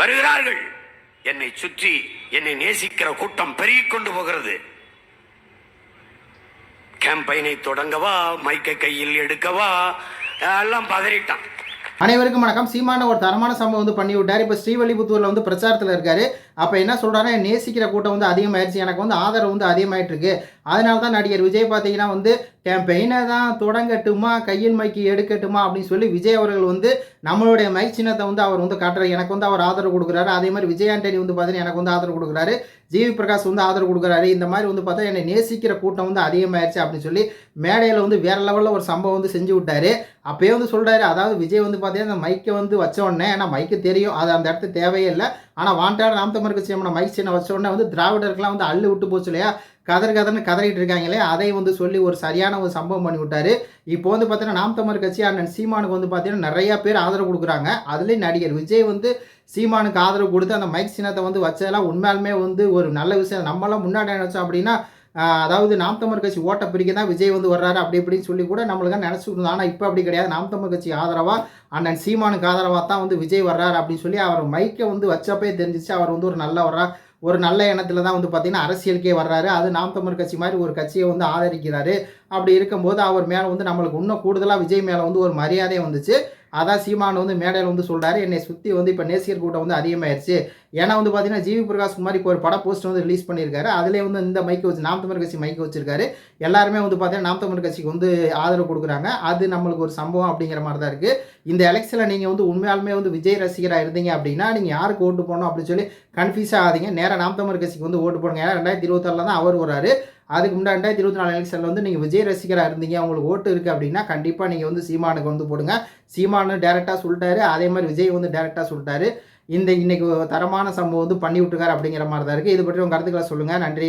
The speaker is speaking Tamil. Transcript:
வருகிறார்கள். என்னை சுற்றி என்னை நேசிக்கிற கூட்டம் பெருகிக் கொண்டு போகிறது. கேம்பெயினை தொடங்கவா? மைக்கை கையில் எடுக்கவா? எல்லாம் பதறிட்டான். அனைவருக்கும் வணக்கம். சீமான ஒரு தரமான சம்பவம் வந்து பண்ணி விட்டார் இப்போ ஸ்ரீவல்லிபுத்தூரில் வந்து பிரச்சாரத்தில் இருக்கார். அப்போ என்ன சொல்கிறாரு நேசிக்கிற கூட்டம் வந்து அதிகமாயிருச்சு. எனக்கு வந்து ஆதரவு வந்து அதிகமாயிட்டு இருக்கு அதனால தான் நடிகர் விஜய் பார்த்தீங்கன்னா வந்து கேம்பெயினை தான் தொடங்கட்டுமா கையில் மைக்கு எடுக்கட்டுமா அப்படின்னு சொல்லி விஜய் அவர்கள் வந்து நம்மளுடைய மைக் சின்னத்தை வந்து அவர் வந்து காட்டுறாரு. எனக்கு வந்து அவர் ஆதரவு கொடுக்குறாரு. அதே மாதிரி விஜய் ஆண்டனி வந்து பார்த்தீங்கன்னா எனக்கு வந்து ஆதரவு கொடுக்குறாரு. ஜிவி பிரகாஷ் வந்து ஆதரவு கொடுக்குறாரு. இந்த மாதிரி வந்து பார்த்தா என்னை நேசிக்கிற கூட்டம் வந்து அதிகமாயிருச்சு அப்படின்னு சொல்லி மேடையில் வந்து வேற லெவலில் ஒரு சம்பவம் வந்து செஞ்சு விட்டாரு. அப்பயே வந்து சொல்கிறாரு அதாவது விஜய் வந்து பார்த்தீங்கன்னா அந்த மைக்கை வந்து வச்ச உடனே ஏன்னா மைக்கு தெரியும். அது அந்த இடத்து தேவையே இல்லை. ஆனால் வாண்டாட நாம் தமிழ் கட்சி நம்ம மைக் சின்ன வச்ச உடனே வந்து திராவிடர்கள்லாம் வந்து அள்ளு விட்டு போச்சு இல்லையா? கதர் கதர்னு கதறிட்டு இருக்காங்களே அதை வந்து சொல்லி ஒரு சரியான ஒரு சம்பவம் பண்ணி விட்டாரு. இப்போ வந்து பார்த்தீங்கன்னா நாம் தமிழ் கட்சி அண்ணன் சீமானுக்கு வந்து பார்த்தீங்கன்னா நிறைய பேர் ஆதரவு கொடுக்குறாங்க. அதுலேயும் நடிகர் விஜய் வந்து சீமானுக்கு ஆதரவு கொடுத்து அந்த மைக் சின்னத்தை வந்து வச்சதெல்லாம் உண்மையாலுமே வந்து ஒரு நல்ல விஷயம். நம்மளாம் முன்னாடி நினச்சோம் அப்படின்னா அதாவது நாம் தமிழ் கட்சி ஓட்ட பிரிக்க தான் விஜய் வந்து வர்றாரு அப்படி இப்படின்னு சொல்லி கூட நம்மளுக்கு நினச்சிட்டு இருந்தோம். ஆனால் இப்போ அப்படி கிடையாது. நாம் தமிழ் கட்சி ஆதரவாக அண்ணன் சீமானுக்கு ஆதரவாக தான் வந்து விஜய் வர்றாரு அப்படின்னு சொல்லி அவர் மைக்கை வந்து வச்சப்பே தெரிஞ்சிச்சு. அவர் வந்து ஒரு நல்ல வர்றா ஒரு நல்ல எண்ணத்தில் தான் வந்து பார்த்திங்கன்னா அரசியலுக்கே வர்றாரு. அது நாம் தமிழ் கட்சி மாதிரி ஒரு கட்சியை வந்து ஆதரிக்கிறாரு. அப்படி இருக்கும்போது அவர் மேலே வந்து நம்மளுக்கு இன்னும் கூடுதலாக விஜய் மேலே வந்து ஒரு மரியாதை வந்துச்சு. அதான் சீமான் வந்து மேடையில் வந்து சொல்கிறாரு என்னை சுற்றி வந்து இப்போ நேசியர் கூட்டம் வந்து அதிகமாயிருச்சு. ஏன்னா வந்து பார்த்தீங்கன்னா ஜிவி பிரகாஷ் குமார் இப்போ ஒரு பட போஸ்ட் வந்து ரிலீஸ் பண்ணியிருக்காரு. அதிலே வந்து இந்த மைக்கை வச்சு நாம் தமிழ் கட்சி மைக்கை வச்சிருக்காரு. எல்லாருமே வந்து பார்த்தீங்கன்னா நாம் தமிழ் கட்சிக்கு வந்து ஆதரவு கொடுக்குறாங்க. அது நம்மளுக்கு ஒரு சம்பவம் அப்படிங்கிற மாதிரி தான் இருக்குது இந்த எலெக்ஷனில் நீங்கள் வந்து உண்மையாலுமே வந்து விஜய் ரசிகராக இருந்தீங்க அப்படின்னா நீங்கள் யாருக்கு ஓட்டு போடணும் அப்படின்னு சொல்லி கன்ஃபியூஸ் ஆகாதீங்க. நேராக நாம் தமிழ் கட்சிக்கு வந்து ஓட்டு போடுங்க. ஏன்னா ரெண்டாயிரத்தி இருபத்தாறில் தான் அவர் வராரு. அதுக்கு முன்னாடி ரெண்டாயிரத்தி இருபத்தி நாலு எலெக்ஷனில் வந்து நீங்கள் விஜய் ரசிகராக இருந்தீங்க. உங்களுக்கு ஓட்டு இருக்குது அப்படின்னா கண்டிப்பாக நீங்கள் வந்து சீமானுக்கு வந்து போடுங்க. சீமானு டேரெக்டாக சொல்லிட்டாரு. அதே மாதிரி விஜய் வந்து டேரெக்டாக சொல்லிட்டாரு. இந்த இன்னைக்கு தரமான சம்பவம் வந்து பண்ணி விட்டுருக்காரு அப்படிங்கிற மாதிரி தான் இருக்குது இது பற்றி உங்கள் கருத்துக்களை சொல்லுங்கள் நன்றி